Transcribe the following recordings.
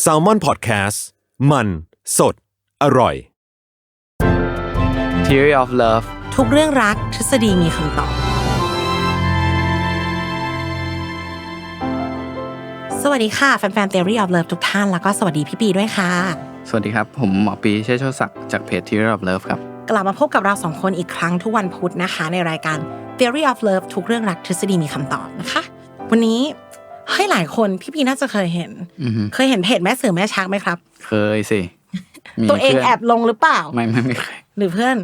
แซลมอนพอดแคสต์มัน สด อร่อย Theory of Love ทุกเรื่องรักทฤษฎีมีคำตอบ สวัสดีค่ะ แฟนๆ Theory of Love ทุกท่าน แล้วก็สวัสดีพี่ปีด้วยค่ะ สวัสดีครับ ผมหมอปีเชษโชติศักดิ์จากเพจ Theory of Love ครับ กลับมาพบกับเราสองคนอีกครั้งทุกวันพุธนะคะ ในรายการ Theory of Love ทุกเรื่องรักทฤษฎีมีคำตอบนะคะ วันนี้ ให้หลายคนพี่ปีน่าจะเคยเห็นอือฮึเคยเห็นเพจแม่เสือแม่ชักไหมครับ เคยสิมีตัวเองพื่นแอบลงหรือเปล่า ไม่ไม่ไม่เคย หรือเพื่อน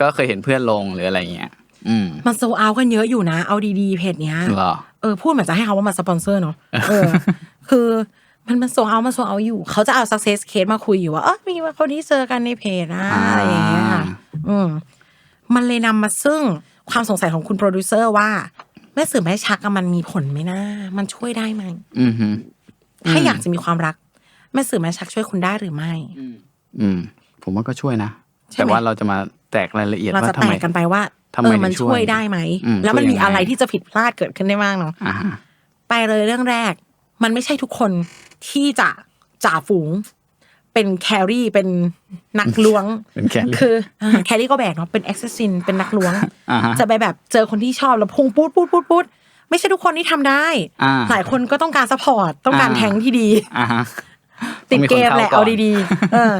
ก็เคยเห็นเพื่อนลงหรืออะไรเงี้ยอืมมันโซเอากันเยอะอยู่นะ เอาดีๆเพจเนี้ยเหรอเออพูดเหมือนจะให้เขาว่ามาสปอนเซอร์เนาะเออ คือมันมันโซเอามาโซเอาอยู่ เขาจะเอา success case มาคุยอยู่ว่าเออมีคนที่เจอกันในเพจนะอ่าอะไรอย่างเงี้ยค่ะ อืมมันเลยนำมาซึ่งความสงสัยของคุณโปรดิวเซอร์ว่า แม่สื่อแม่ชักอะมันมีผลไหมนะ มันช่วยได้ไหมอือฮึถ้าอยากจะมีความรัก แม่สื่อแม่ชักช่วยคุณได้หรือไม่ อืม ผมว่าก็ช่วยนะ ใช่ไหม แต่ว่าเราจะมาแตกรายละเอียดเราว่าจะทำแตไม กกันไปว่าทำไมเออมันถึงช่ช่ววยยได้ไหม อืมแล้วมันช่วยมียังไง อะไรที่จะผิดพลาดเกิดขึ้นได้บ้างเนาะ อ่าฮะ ไปเลยเรื่องแรก มันไม่ใช่ทุกคนที่จะจ่าฝูง เป็นแครี่เป็นนักล้วงเป็นแครี่คืออ่าแครี่ก็แบกเนาะเป็นแอคเซสซินเป็นนักล้วงอ่าฮะจะไปแบบเจอคนที่ชอบแล้วพุ่งปูดปูดปูดปูดไม่ใช่ทุกคนที่ทำได้อ่าหลายคนก็ต้องการซัพพอร์ตต้องการอ่าแทงที่ดีอ่าฮะติดเกมแหละต้เอางมีคนข้ก่นดีๆเออ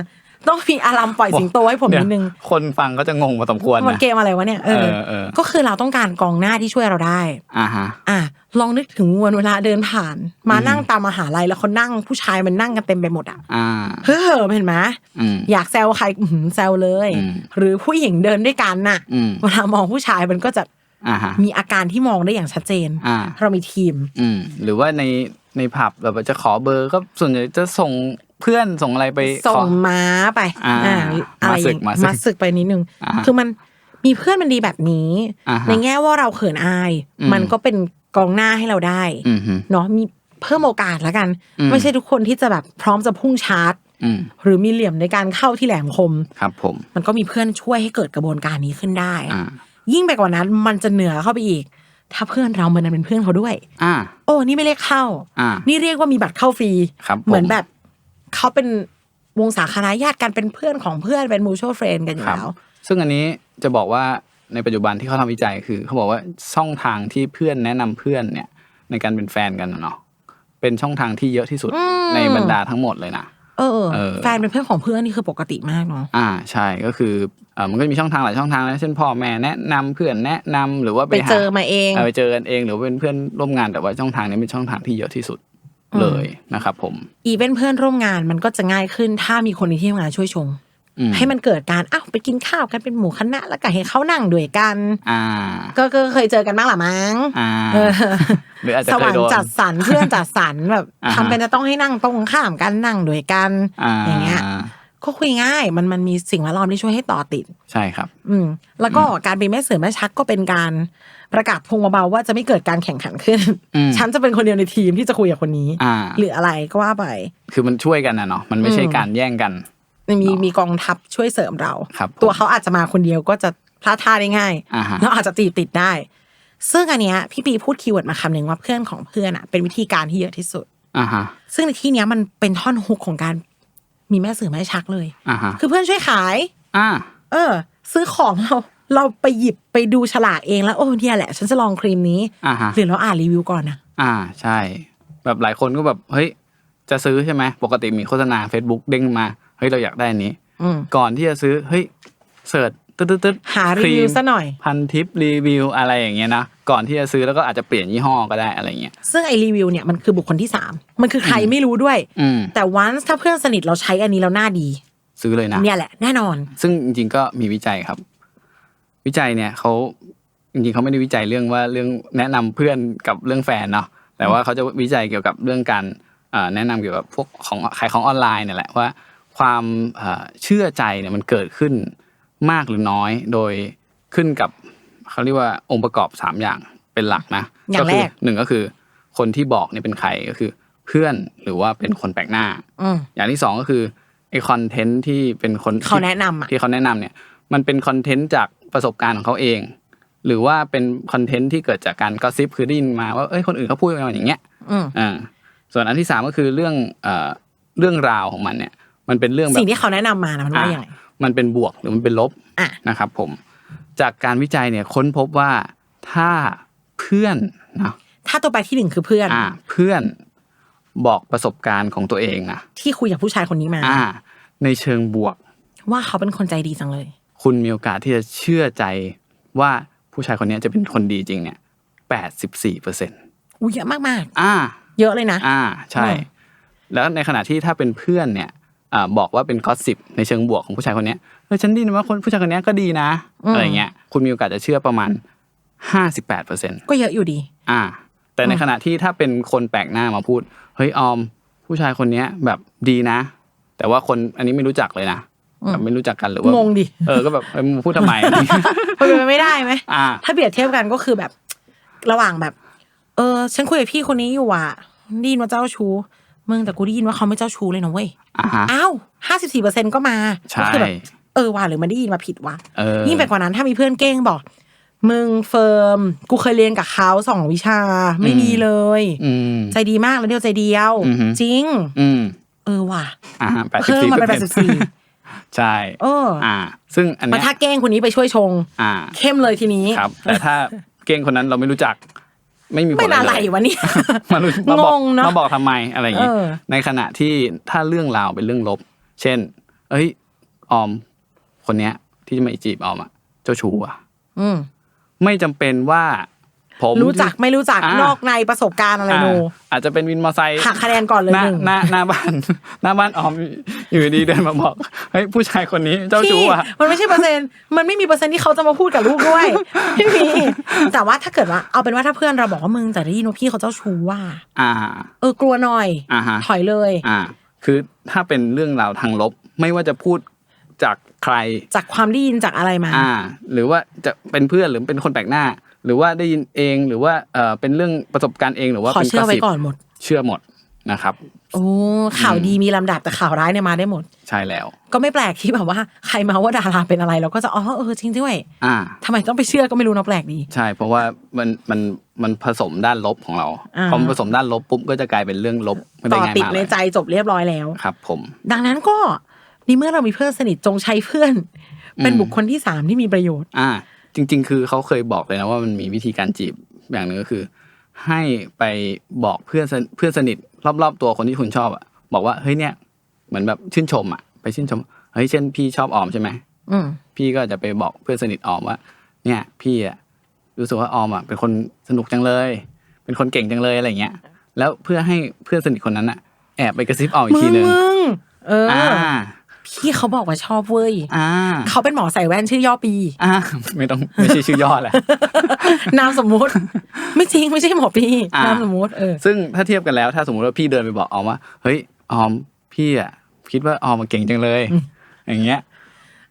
ต้องมีอารามปล่อยสิงโตให้ผมนิดนึงเยวคนฟังก็จะงงพอสมควรมันนะเกมอะไรวะเนี่ยเออเออเออก็คือเราต้องการกองหน้าที่ช่วยเราได้อ่าฮะอะลองนึกถึงวันเวลาเดินผ่าน มานั่งตามมหาลัยแล้วเขานั่งผู้ชายมันนั่งกันเต็มไปหมดอะอ่าเฮ้อเห็นไหมอืมอยากแซวใครอื้อหือแซวเลยอืมหรือผู้หญิงเดินด้วยกันน่ะอืมเวลามองผู้ชายมันก็จะอ่าฮะมีอาการที่มองได้อย่างชัดเจนอ่าเรามีทีมอืมหรือว่าในในผับแบบว่าจะขอเบอร์ก็ส่วนใหญ่จะส่ง เพื่อนส่งอะไรไปส่ของม้าไปอ่าอะไรมาสึอกย่างมาสึกมาสึกไปนิดนึงอ่าคือมันมีเพื่อนมันดีแบบนี้อ่าฮะในแง่ว่าเราเขินอายอืมมันก็เป็นกองหน้าให้เราได้อืมฮึเนาะมีเพิ่มโอกาสแล้วกันอืมไม่ใช่ทุกคนที่จะแบบพร้อมจะพุ่งชาร์จอืมหรือมีเหลี่ยมในการเข้าที่แหลมคมครับ ผม มันก็มีเพื่อนช่วยให้เกิดกระบวนการนี้ขึ้นได้อ่ายิ่งไปกว่านั้นมันจะเหนือเข้าไปอีก ถ้าเพื่อนเรามันนั้นเป็นเพื่อนเขาด้วย อ่า โอ้ นี่ไม่เรียกเข้า อ่า นี่เรียกว่ามีบัตรเข้าฟรีครับผมเหมือนแบบ เขาเป็นวงสาคณะญาติกันเป็นเพื่อนของเพื่อนเป็นมูช a l เฟรนกันอยู่ครับแล้วซึ่งอันนี้จะบอกว่าในปัจจุบันที่เขาทำวิจัยคือ เขาบอกว่าช่องทางที่เพื่อนแนะนำเพื่อนเนี่ยในการเป็นแฟนกันน่ะเนาะเป็นช่องทางที่เยอะที่สุดอืมในบรรดาทั้งหมดเลยนะเออเออแฟนเป็นเพื่อนของเพื่อนนี่คือปกติมากเนาะอ่าใช่ก็คือเออมันก็จะมีช่องทางหลายช่องทางนะเช่นพ่อแม่แนะนำเพื่อนแนะนำหรือว่าไปหเจอมาเองเออไปเจอกันเองหรือว่าเป็นเพื่อนร่วมงานแต่ว่าช่องทางนี้เป็นช่องทางที่เยอะที่สุด เลยนะครับผม อีเวนต์เพื่อนร่วมงานมันก็จะง่ายขึ้น ถ้ามีคนในที่ทำงานช่วยชงอืมให้มันเกิดการอ้าวไปกินข้าวกันเป็นหมู่คณะ แล้วก็ให้เขานั่งด้วยกันอ่าก็ก็เคยเจอกันบ้างหละมั้งอ่าเออหรืออาจจะสเควรยรโดค์นจัดสรรเพื่อนจัดสรรแบบอ่าฮะทำเป็นจะต้องให้นั่งตรงข้ามกันนั่งด้วยกันอ่าอย่างเงี้ย ก็คุยง่าย มันมันมีสิ่งแวดล้อมที่ช่วยให้ต่อติด ใช่ครับ อืม แล้วก็การเป็นแม่เสือแม่ชักก็เป็นการประกาศพงเบาๆว่าจะไม่เกิดการแข่งขันขึ้นอืมฉันจะเป็นคนเดียวในทีมที่จะคุยกับคนนี้อ่าหรืออะไรก็ว่าไป คือมันช่วยกันนะเนาะ มันไม่ใช่อืมการแย่งกัน มีมีกองทัพช่วยเสริมเราครับตัวเขาอาจจะมาคนเดียวก็จะพลาดท่าได้ง่ายอ่าฮะแล้วอาจจะตีติดได้ ซึ่งอันเนี้ยพี่ปีพูดคีย์เวิร์ดมาคำหนึ่งว่าเพื่อนของเพื่อนอะเป็นวิธีการที่เยอะที่สุดอ่าฮะซึ่งในที่เนี้ยมันเป็นท่อนฮุกของการ มีแม่สื่อแม่ชักเลยอ่าฮะคือเพื่อนช่วยขายอ่าเออ ซื้อของเราเราไปหยิบไปดูฉลากเองแล้วโอ้เนี่ยแหละ ฉันจะลองครีมนี้อ่าฮะหรือเราอ่านรีวิวก่อนนะอ่าใช่ แบบหลายคนก็แบบเฮ้ยจะซื้อใช่ไหมปกติมีโฆษณา Facebook เด้งมาเฮ้ยเราอยากได้อันนี้อืมก่อนที่จะซื้อเฮ้ยเสิร์ช ตึ๊ดตึ๊ดตึ๊ดหารีวิวซะหน่อย พันทิปรีวิวอะไรอย่างเงี้ยนะก่อนที่จะซื้อแล้วก็อาจจะเปลี่ยนยี่ห้อก็ได้อะไรเงี้ยซึ่งไอรีวิวเนี่ยมันคือบุคคลที่สามมันคือใครไม่รู้ด้วยอืมแต่วันถ้าเพื่อนสนิทเราใช้อันนี้แล้วหน้าดี ซื้อเลยนะเนี่ยแหละแน่นอน ซึ่งจริงๆก็มีวิจัยครับ วิจัยเนี่ยเขาจริงๆเขาไม่ได้วิจัยเรื่องว่าเรื่องแนะนำเพื่อนกับเรื่องแฟนเนาะแต่ว่าเขาจะวิจัยเกี่ยวกับเรื่องการเอ่อแนะนำเกี่ยวกับพวกของขายของออนไลน์เนี่ยแหละว่า ความเอ่อเชื่อใจเนี่ยมันเกิดขึ้น มากหรือน้อยโดยขึ้นกับเขาเรียกว่าองค์ประกอบสามอย่างเป็นหลักนะอย่างแรกคืหนึ่งก็คือ คนที่บอกเนี่ยเป็นใครก็คือ เพื่อนหรือว่าเป็นคนแปลกหน้าอืมอย่างที่สองก็คือไอคอนเทนต์ที่เป็นคนเขาแนะนำอะที่เขาแนะนำเนี่ย มันเป็นคอนเทนต์จากประสบการณ์ของเขาเอง หรือว่าเป็นคอนเทนต์ที่เกิดจากการกอซิปคือได้ยินมาว่าเอ้ยคนอื่นเขาพูดกันมาอย่างเงี้ยอืมอ่าส่วนอันที่สามก็คือเรื่องเอ่อเรื่องราวของมันเนี่ย มันเป็นเรื่องแบบสิ่งที่เขาแนะนำมานะมันว่ายังไงอะ มันเป็นบวกหรือมันเป็นลบอะนะครับผม จากการวิจัยเนี่ยค้นพบว่าถ้าเพื่อนนะถ้าตัวไปที่หนึ่งคือเพื่อนอ่าเพื่อนบอกประสบการณ์ของตัวเองนะที่คุยกับผู้ชายคนนี้มาอ่า ในเชิงบวก ว่าเขาเป็นคนใจดีจังเลย คุณมีโอกาสที่จะเชื่อใจว่าผู้ชายคนนี้จะเป็นคนดีจริงเนี่ยแปดสิบสี่เปอร์เซ็นต์อุ้ยเยอะมากอ่าๆเยอะเลยนะ อ่า ใช่อืมแล้วในขณะที่ถ้าเป็นเพื่อนเนี่ยอ่า บอกว่าเป็นกอสซิบในเชิงบวกของผู้ชายคนเนี้ยเออฉันไดีนะว่าคนผู้ชายคนเนี้ยก็ดีนะอะไรเงี้ยคุณมีโอกาสจะเชื่อประมาณห้าสิบแปดเปอร์เซ็นต์ก็เยอะอยู่ดี อ่า แต่ในขณะที่ถ้าเป็นคนแปลกหน้ามาพูดเฮ้ยออม ผู้ชายคนเนี้ยแบบดีนะ แต่ว่าคนอันนี้ไม่รู้จักเลยนะแบบไม่รู้จักกันหรือว่างงดิเออก็แบบเออมึงพูดทำไมอะไรเงี้ยมันเป็นไปไม่ได้ไหมอ่าถ้าเปรียบเทียบกันก็คือแบบ ระหว่างแบบ เออ ฉันคุยกับพี่คนนี้อยู่อะได้ยินว่าเจ้าชู้ มึงแต่กูได้ยินว่าเขาไม่เจ้าชู้เลยนะเว้ยอ่าฮะอ้าวห้าสิบสี่เปอร์เซ็นก็มาใช่ก็คือแบบเออว่าหรือมันได้ยินมาผิดวะเออยิ่งไปกว่านั้นถ้ามีเพื่อนเก้งบอกมึงเฟิร์ม กูเคยเรียนกับเขาสองวิชา ไม่มีเลยอืมใจดีมากแล้วเดียวใจเดียวอือฮึจริงอืมเออว่ะอ่าแปดสิบเพิ่มสี่มาเป็นแปดสิบสี่ใช่เอออ่า ซึ่งอันมาเนี้ยถ้าเก้งคนนี้ไปช่วยชง อ่า เข้มเลยทีนี้ครับ แต่ถ้าเก้งคนนั้นเราไม่รู้จัก ไม่มีผลไม่อะไรอะไรเลยวะเนี่ยมารู้มาบอกงงเนอะมาบอกทำไมอะไรอย่างงี้เออในขณะที่ถ้าเรื่องราวเป็นเรื่องลบ เช่น เอ้ย ออม คนเนี้ย ที่จะมาจีบออมอะเจ้าชู้อะอืมไม่จำเป็นว่า ผมรู้จักไม่รู้จักอ่านน อกในประสบการณ์อะไรอ่าโนอาจจะเป็นวินมอเตอร์ไซค์หักคะแนนก่อนเลยหน้าหนึ่งหน้าหน้าบ้าน หน้าบ้านออมอยู่ดีๆเดินมาบอกเฮ้ยผู้ชายคนนี้เจ้าชู้พี่อะมันไม่ใช่เปอร์เซ็นต์มันไม่มีเปอร์เซ็นต์ที่เขาจะมาพูดกับลูกด้วยไม่มีแต่ว่าถ้าเกิดว่าเอาเป็นว่าถ้าเพื่อนเราบอกว่ามึงแต่ได้ยินว่าพี่เขาเจ้าชู้ว่า อ่า เออกลัวหน่อยอ่าฮะ ถอยเลย อ่า คือถ้าเป็นเรื่องราวทางลบไม่ว่าจะพูดจากใคร จากความได้ยินจากอะไรมา อ่า หรือว่าจะเป็นเพื่อนหรือเป็นคนแปลกหน้า หรือว่าได้ยินเองหรือว่าเออเป็นเรื่องประสบการณ์เองหรือว่าขอเป็นเชื่อไว้สิบก่อนหมด เชื่อหมดนะครับ โอ้ข่าวดีมีลำดับแต่ข่าวร้ายเนี่ยมาได้หมด ใช่แล้ว ก็ไม่แปลกที่แบบว่าใครมาว่าดาราเป็นอะไรเราก็จะอ๋อเออจริงด้วยอ่า ทำไมต้องไปเชื่อก็ไม่รู้เนาะแปลกดี ใช่ เพราะว่ามันมันมันผสมด้านลบของเราอ่า พอมันผสมด้านลบปุ๊บก็จะกลายเป็นเรื่องลบไม่ได้ต่อง่ายติดมากในเลยใจจบเรียบร้อยแล้ว ครับ ผม ดังนั้นก็ในเมื่อเรามีเพื่อนสนิทจงใช้เพื่อน เป็นอืม บุคคลที่สามที่มีประโยชน์ อ่า จริง ๆ คือเขาเคยบอกเลยนะว่ามันมีวิธีการจีบอย่างหนึ่งก็คือ ให้ไปบอกเพื่อนสนเพื่อนสนิทรอบๆตัวคนที่คุณชอบอะบอกว่าเฮ้ยเนี่ยเหมือนแบบชื่นชมอะไปชื่นชมเฮ้ยเช่นพี่ชอบออมใช่ไหมอืมพี่ก็จะไปบอกเพื่อนสนิทออมว่า เนี่ย พี่อะรู้สึกว่าออมอะเป็นคนสนุกจังเลย เป็นคนเก่งจังเลยอะไรเงี้ย แล้วเพื่อให้เพื่อนสนิทคนนั้นอะแอบไปกระซิบออมอีกมึทีงนึงมึงเอออ่าอ พี่เขาบอกว่าชอบเว้ยอ่าเขาเป็นหมอใส่แว่นชื่อย่อปีอ่าไม่ต้องไม่ใช่ชื่อย่อแหละนามสมมุติ ไม่จริงไม่ใช่หมอปีอ่านนามสมมุติเออซึ่งถ้าเทียบกันแล้วถ้าสมมติว่าพี่เดินไปบอกออมว่าเฮ้ยออมพี่อะคิดว่าออมมันเก่งจังเลย อย่างเงี้ย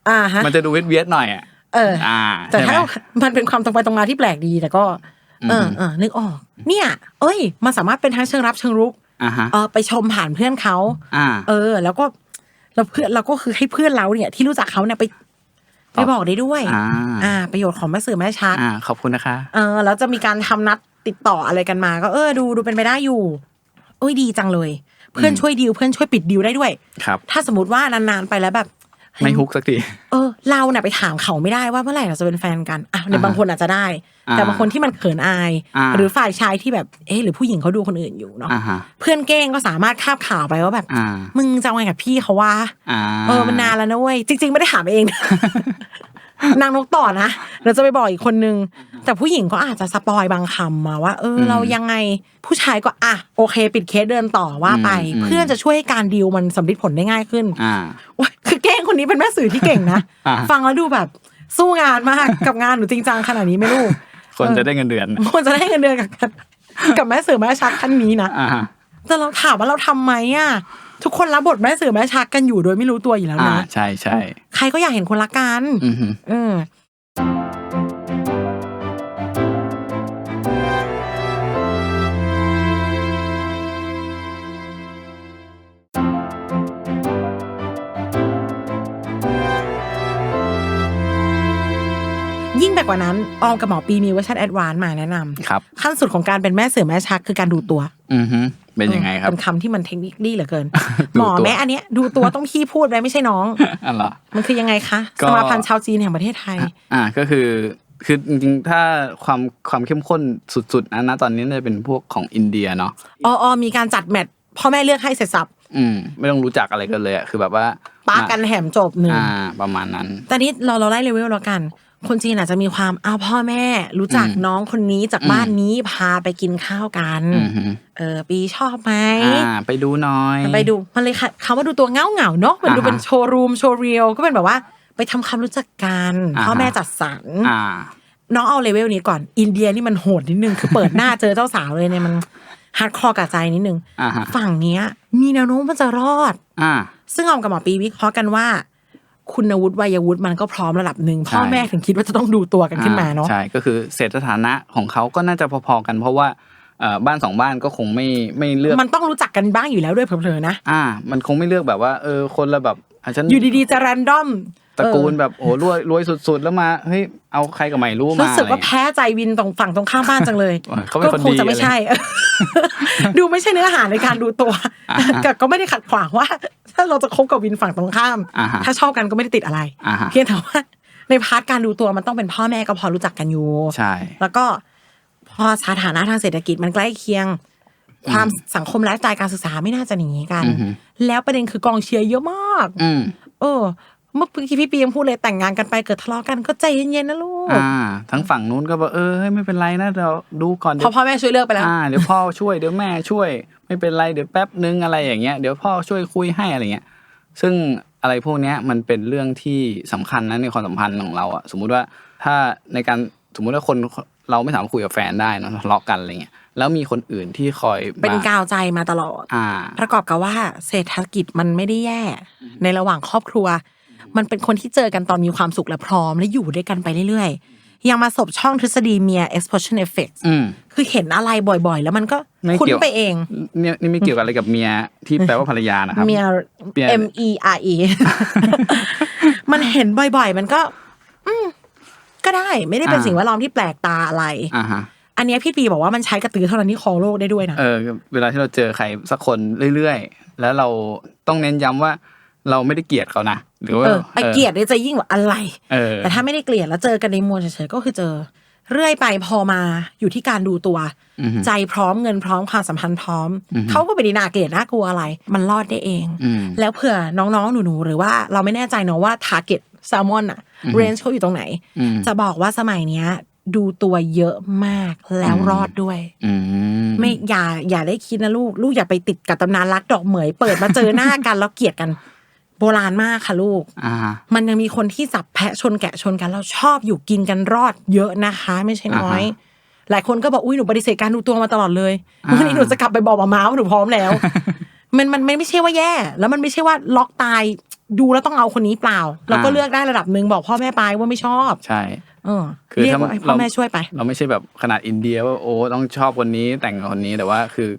อ่าฮะมันจะดูเวียดเวียดๆหน่อยอะเอออ่า แต่ใช่ไหมถ้ามันเป็นความตรงไปตรงมาที่แปลกดีแต่ก็ เอออืมเออนึกออก เนี่ย เอ้ยมันสามารถเป็นทั้งเชิงรับเชิงรุกอ่าฮะเออไปชมผ่านเพื่อนเขาอ่าเออ แล้วก็ เราเพื่อนเราก็คือให้เพื่อนเราเนี่ย ที่รู้จักเขาเนี่ยไปไปบอกได้ด้วย อ่า อ่า ประโยชน์ของแม่สื่อแม่ชัก อ่า ขอบคุณนะคะ เออแล้วจะมีการทำนัดติดต่ออะไรกันมา ก็เออดูดูเป็นไปได้อยู่ เอ้ยดีจังเลย เพื่อนช่วยดีลเพื่อนช่วยปิดดีลได้ด้วย ครับ ถ้าสมมติว่านานๆไปแล้วแบบ ไม่ฮุกสักทีเออ เราเนี่ยไปถามเขาไม่ได้ว่าเมื่อไหร่เราจะเป็นแฟนกันอะในอ่าบางคนอาจจะได้อ่าแต่บางคนที่มันเขินอายอ่าหรือฝ่ายชายที่แบบเอ๊ะหรือผู้หญิงเขาดูคนอื่นอยู่เนาะอ่าฮะเพื่อนเก้งก็สามารถคาบข่าวไปว่าแบบอ่ามึงจะเอาไงกับพี่เขาว่าอ่าเออมันนานแล้วนะเว้ยจริง ๆ ไม่ได้ถามเองนางนกต่อนะเราจะไปบอกอีกคนนึง แต่ผู้หญิงก็อาจจะสปอยบางคำมาว่า เออ เรายังไงผู้ชายก็อะโอเค ปิดเคสเดินต่อว่าไปอืมเพื่อนจะช่วยให้การดีลมันสำเร็จผลได้ง่ายขึ้นอ่าว้ย คือแกล้งคนนี้เป็นแม่สื่อที่เก่งนะอ่าฟังแล้วดูแบบสู้งานมากกับงานหนูจริงจังขนาดนี้ไม่รู้คนจะได้เงินเดือนควรจะได้เงินเดือนกับกับแม่สื่อแม่ชักท่านนี้นะอ่าฮะแต่เราถามว่าเราทำไหมอะทุกคนรับบทแม่สื่อแม่ชักกันอยู่โดยไม่รู้ตัวอยู่แล้วอ่านะใช่ใช่ใครก็อยากเห็นคนรักกันอือ กว่านั้นออมกับหมอปีมีเวอร์ชันแอดวานซ์มาแนะนำครับขั้นสุดของการเป็นแม่เสือแม่ชักคือการดูตัว อือฮึเป็นยังไงครับเป็นคำที่มันเทคนิคดีเหลือเกินดูหมอตัวแม่อันเนี้ยดูตัวต้องพี่พูดไปไม่ใช่น้องอันเหรอมันคือยังไงคะก็สมาพันธ์ชาวจีนแห่งประเทศไทย อ่าก็คือคือจริงๆ ถ้าความความเข้มข้นสุดๆนะนะตอนนี้น่าจะเป็นพวกของอินเดียเนาะอ๋ออ๋อมีการจัดแมตช์พ่อแม่เลือกให้เสร็จสับอืมไม่ต้องรู้จักอะไรกันเลยอะคือแบบว่าปากันแหมจบหนึ่งอ่า ประมาณนั้นแต่นี้เราเราไล่เลเวลแล้วกัน คนจีนอาจจะมีความอ้าวพ่อแม่ รู้จักอืมน้องคนนี้จากบ้านนี้พาไปกินข้าวกันอืมฮึเออ ปีชอบไหมอ่าไปดูหน่อย ไปดูมันเลยค่ะคำว่าดูตัวเงาเงาๆเนาะมันดูอ่าฮะเป็นโชว์รูมโชว์เรียลก็เป็นแบบว่า ไปทำความรู้จักกันอ่าฮะพ่อแม่จัดสรรอ่าน้องเอาเลเวลนี้ก่อน อินเดียนี่มันโหดนิดนึงคือเปิดหน้าเจอเจ้าสาวเลยเนี่ยมันฮาร์ดคอร์กับใจนิดนึงอ่าฮะฝั่งเนี้ย มีแนวโน้มมันจะรอด อ่า ซึ่งออมกับหมอปีวิเคราะห์กันว่า คุณวุฒิวัยวุฒิมันก็พร้อมระดับหนึ่งพ่อใช่แม่ถึงคิดว่าจะต้องดูตัวกันขึ้นมาเนาะใช่ก็คือเศรษฐฐานะของเขาก็น่าจะพอๆกันเพราะว่าเอ่อบ้านสองบ้านก็คงไม่ไม่เลือกมันต้องรู้จักกันบ้างอยู่แล้วด้วยเผลอๆนะอ่า มันคงไม่เลือกแบบว่าเออคนละแบบอะฉันอยู่ดีๆจะแรนดอมตระกูลแบบโอ้รวยรวยสุดๆ แล้วมาเฮ้ยเอาใครกับไม่รู้มารู้สึกว่าอะไรเงี้ยแพ้ใจวินตรงฝั่งตรงข้ามบ้านจังเลยเขาเป็นคนคงดีจะไม่ใช่ ดูไม่ใช่เนื้อหาในการดูตัวอ่าฮะแต่ก็ไม่ได้ขัดขวางว่า ถ้าเราจะคบกับวินฝั่งตรงข้ามอ่าฮะถ้าชอบกันก็ไม่ได้ติดอะไรอ่าฮะเพียงแต่ว่าในพาร์ทการดูตัวมันต้องเป็นพ่อแม่ก็พอรู้จักกันอยู่ใช่แล้วก็พอสถานะทางเศรษฐกิจมันใกล้เคียง ความสังคมไลฟ์สไตล์การศึกษาไม่น่าจะหนีกันอือฮึแล้วประเด็นคือกองเชียร์เยอะมากอืมเออเมื่อกี้พี่ปียังพูดเลยแต่งงานกันไปเกิดทะเลาะกันก็ใจเย็นๆนะลูกอ่าทั้งฝั่งนู้นก็บอกเออเฮ้ยไม่เป็นไรนะเราดูก่อนพเดี๋อพ่อแม่ช่วยเลือกไปแล้วอ่าเดี๋ยวพ่อช่วยเดี๋ยวแม่ช่วย ไม่เป็นไรเดี๋ยวแป๊บนึงอะไรอย่างเงี้ยเดี๋ยวพ่อช่วยคุยให้อะไรเงี้ยซึ่งอะไรพวกเนี้ยมันเป็นเรื่องที่สำคัญนะในความสัมพันธ์ของเราอะสมมุติว่าถ้าในการสมมุติว่าคนเราไม่สามารถคุยกับแฟนได้เนอะทะเลาะกันอะไรเงี้ยแล้วมีคนอื่นที่คอยมาเป็นกาวใจมาตลอดอ่าประกอบกับว่าเศรษฐกิจมันไม่ได้แย่ ในระหว่างครอบครัว มันเป็นคนที่เจอกันตอนมีความสุขและพร้อมและอยู่ด้วยกันไปเรื่อยๆ ยังมาสบช่องทฤษฎีเมีย explosion effect อืมคือเห็นอะไรบ่อยๆ แล้วมันก็ไม่คุ้นเกี่ยวไปเอง เนี่ยนี่ไม่เกี่ยวกับอะไรกับเมียที่แปลว่าภรรยานะครับเมียเมีย M E R E มันเห็นบ่อยๆ มันก็ อืมก็ได้ไม่ได้เป็นอ่าสิ่งแวดล้อมที่แปลกตาอะไรอ่าฮะอันเนี้ยพี่ปีบอกว่ามันใช้กระตือเท่านั้นที่ครองโลกได้ด้วยนะ เออ เวลาที่เราเจอใครสักคนเรื่อยๆ แล้วเราต้องเน้นย้ำว่า เราไม่ได้เกลียดเขานะหรือว่าเออไอเกลียดเนี่ยจะยิ่งกว่าอะไรเออแต่ถ้าไม่ได้เกลียดแล้วเจอกันในมวลเฉยๆก็คือเจอ เรื่อยไปพอมาอยู่ที่การดูตัวอือฮึใจพร้อมเงินพร้อมความสัมพันธ์พร้อมอือฮึเขาก็ไม่ได้น่าเกลียดน่ากลัวอะไร มันรอดได้เองอืมแล้วเผื่อน้องๆหนูๆหรือว่าเราไม่แน่ใจเนอะว่า target แซลมอนอะเรนจ์เขาอยู่ตรงไหนอืมจะบอกว่าสมัยเนี้ยดูตัวเยอะมากแล้วรอดด้วยอืมไม่อย่าอย่าได้คิดนะลูก ลูกอย่าไปติดกับตำนานรักดอกเหมย เปิดมาเจอหน้ากันแล้วเกลียดกัน โบราณมากค่ะลูก อ่า มันยังมีคนที่สับแพะชนแกะชนกันแล้วชอบอยู่กินกันรอดเยอะนะคะ ไม่ใช่น้อย อ่าฮะหลายคนก็บอกอุ้ยหนูปฏิเสธการดูตัวมาตลอดเลยอ่า วันนี้หนูจะกลับไปบอกมาม้าว่าหนูพร้อมแล้ว มันมันมันไม่ใช่ว่าแย่ แล้วมันไม่ใช่ว่าล็อกตายดูแล้วต้องเอาคนนี้เปล่า เราก็เลือกได้ระดับหนึ่งบอกพ่อแม่ไปว่าไม่ชอบ ใช่ เออคือเรียกถ้าว่าให้พ่อเรา แม่ช่วยไป เราไม่ใช่แบบขนาดอินเดียว่าโอ้ต้องชอบคนนี้แต่งกับคนนี้แต่ว่าคือ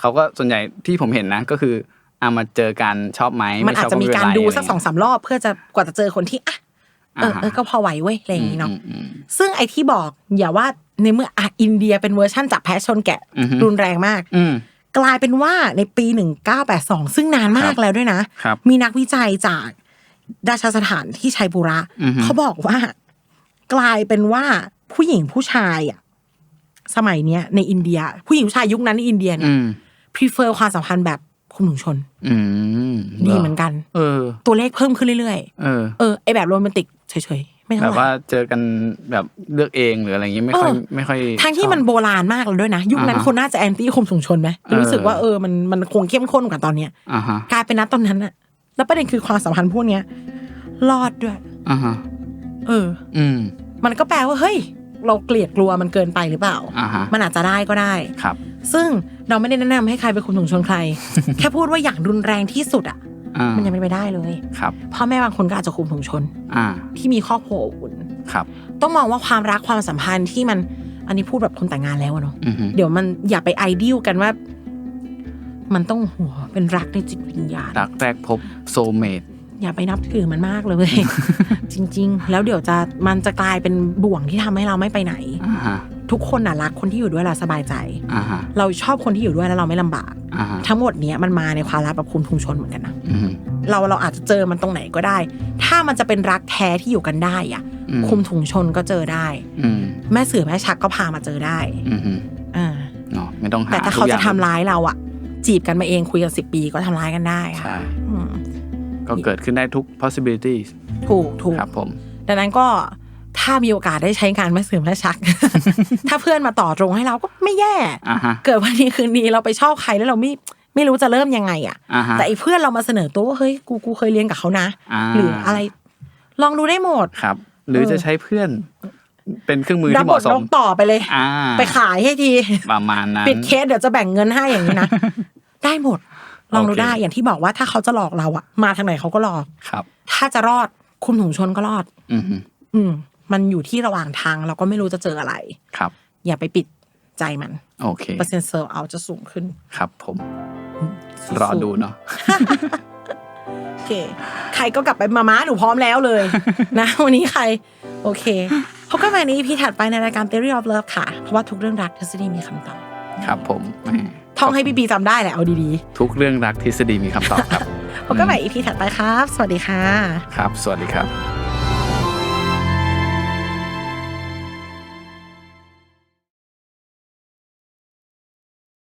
เขาก็ส่วนใหญ่ที่ผมเห็นนะ ก็คือ อามาเจอกันชอบไหมมันอาจจะมีการดูสักสองสามสามรอบ เพื่อจะกว่าจะเจอคนที่อะเออเออก็พอไหวเว้ยอะไรอย่างนี้เนาะซึ่งไอ้ที่บอกอย่าว่าในเมื่ออะอินเดียเป็นเวอร์ชั่นจับแพะชนแกะอือฮึรุนแรงมากอืมกลายเป็นว่าในปี 1982 ซึ่งนานมาครักบแล้วด้วยนะครับมีนักวิจัยจากราชสถานที่ชัยบุระอือฮึเขาบอกว่า กลายเป็นว่าผู้หญิงผู้ชายอะสมัยเนี้ยในอินเดีย ผู้หญิงผู้ชายยุคนั้นในอินเดียเนี่ยอืม prefer ความสัมพันธ์แบบ คุมถุงชนอืมดีเหมือนกัน เออ ตัวเลขเพิ่มขึ้นเรื่อยเออๆเออไอแบบโรแมนติกเฉยๆ ไม่แบเท่าบไหว่าร่เจอกันแบบเลือกเองหรืออะไรอย่างงี้ไม่ค่อยเออไม่ค่อยทั้งที่มันชอบโบราณมากแล้วด้วยนะ ยุคนั้นอ่าฮะคนน่าจะแอนตี้คุมถุงชนไหมเออรู้สึกว่าเออมันมันคงเข้มข้นกว่าตอนเนี้ยอ่าฮะกลายเป็นนัดตอนนั้นอะแล้วประเด็นคือความสัมพันธ์พวกเนี้ยรอดด้วยอ่าฮะเออ อืม มันก็แปลว่าเฮ้ย เราเกลียดกลัวมันเกินไปหรือเปล่าอ่าฮะมันอาจจะได้ก็ได้ ครับ ซึ่ง เราไม่ได้แนะนำให้ใครไปคุมถุงชนใคร แค่พูดว่าอย่างรุนแรงที่สุดอะอ่ามันยังไม่ไปได้เลยครับพ่อแม่บางคนก็อาจจะคุมถุงชนอ่าที่มีครอบครัวอบอุ่นครับ ต้องมองว่าความรักความสัมพันธ์ที่มัน อันนี้พูดแบบคนแต่งงานแล้วอะเนาะอือฮึเดี๋ยวมันอย่าไปไอเดียลกันว่า มันต้องหัวเป็นรักในจิตวิญญาณรักแรกพบโซเมดอย่าไปนับถือมันมากเลย จริง ๆ แล้วเดี๋ยวจะมันจะกลายเป็นบ่วงที่ทำให้เราไม่ไปไหนอ่าฮะ ทุกคนน่ะรักคนที่อยู่ด้วยแล้วสบายใจ อ่าฮะเราชอบคนที่อยู่ด้วยแล้วเราไม่ลำบาก อ่าฮะทั้งหมดเนี้ยมันมาในความรักแบบคุมทุมชนเหมือนกันนะอืมเราเราอาจจะเจอมันตรงไหนก็ได้ ถ้ามันจะเป็นรักแท้ที่อยู่กันได้อะ อืมคุมถุงชนก็เจอได้ อืมแม่เสือแม่ชักก็พามาเจอได้อืมอืมอ่าเนาะไม่ต้องหาแต่ถ้าทุเขากอย่จะงทำร้ายเราอะ จีบกันมาเองคุยกันสิบปีก็ทำร้ายกันได้ใช่ค่ะอืมก็เกิดขึ้นได้ทุก possibility ถูกถูก ครับผม ดังนั้นก็ ถ้ามีโอกาสได้ใช้งานแม่เสือแม่ชัก ถ้าเพื่อนมาต่อตรงให้เราก็ไม่แย่อ่าฮะเกิดวันนี้คืนนี้เราไปชอบใครแล้วเราไม่ไม่รู้จะเริ่มยังไงอะอ่าฮะแต่ไอ้เพื่อนเรามาเสนอตัวว่าเฮ้ยกูกูเคยเรียนกับเขานะอ่าหรืออะไร ลองดูได้หมดครับ หรือเออจะใช้เพื่อนเป็นเครื่องมือรัที่บเหบมาะทสนมกต่อไปเลยอ่าไปขายให้ทีประมาณนั้นปิดเคสเดี๋ยวจะแบ่งเงินให้อย่างนี้นะได้หมด ลองดูโอเคได้อย่างที่บอกว่าถ้าเขาจะหลอกเราอะมาทางไหนเขาก็หลอกครับ ถ้าจะรอดคุมถุงชนก็รอด อืมฮึอืม มันอยู่ที่ระหว่างทางเราก็ไม่รู้จะเจออะไร ครับ อย่าไปปิดใจมัน โอเค เปอร์เซ็นต์เซอร์เอาจะสูงขึ้น ครับผม สู้ๆ รอดูเนาะ โอเค ใครก็กลับไปมาม้าหนูพร้อมแล้วเลย นะ วันนี้ใคร โอเคพบกันใหม่ใน EP ถัดไปในรายการ Theory of Love ค่ะ เพราะว่าทุกเรื่องรักทฤษฎีมีคำตอบครับผมแหมท่องให้พี่บีจำได้แหละเอาดีทุกเรื่องรักทฤษฎีมีคำตอบครับ ๆพบกันใหม่ EP ถัดไปครับ สวัสดีค่ะ ครับ สวัสดีครับ